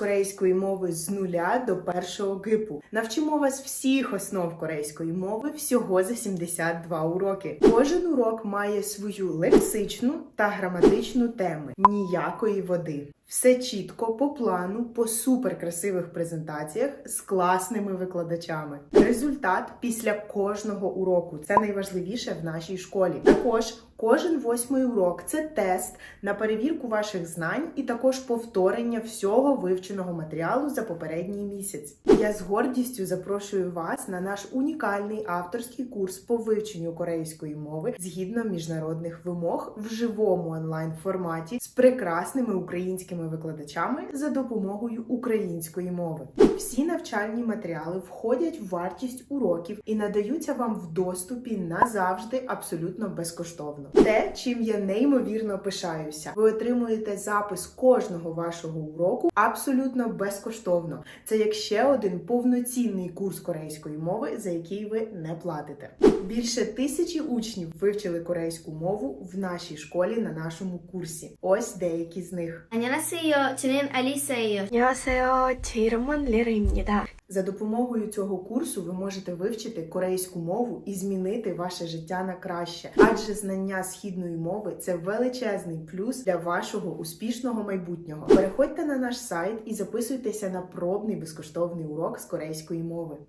корейської мови з нуля до першого гипу. Навчимо вас всіх основ корейської мови всього за 72 уроки. Кожен урок має свою лексичну та граматичну теми. Ніякої води. Все чітко по плану, по суперкрасивих презентаціях з класними викладачами. Результат після кожного уроку це найважливіше в нашій школі. Також кожен восьмий урок це тест на перевірку ваших знань і також повторення всього вивченого матеріалу за попередній місяць. Я з гордістю запрошую вас на наш унікальний авторський курс по вивченню корейської мови згідно міжнародних вимог в живому онлайн форматі з прекрасними українськими викладачами за допомогою української мови. Всі навчальні матеріали входять в вартість уроків і надаються вам в доступі назавжди абсолютно безкоштовно. Те, чим я неймовірно пишаюся, ви отримуєте запис кожного вашого уроку абсолютно безкоштовно. Це як ще один повноцінний курс корейської мови, за який ви не платите. Більше тисячі учнів вивчили корейську мову в нашій школі на нашому курсі. Ось деякі з них. 안녕하세요. 저는 알리스예요. 안녕하세요. 제 이름은 레르입니다. За допомогою цього курсу ви можете вивчити корейську мову і змінити ваше життя на краще, адже знання східної мови це величезний плюс для вашого успішного майбутнього. Переходьте на наш сайт і записуйтеся на пробний безкоштовний урок з корейської мови.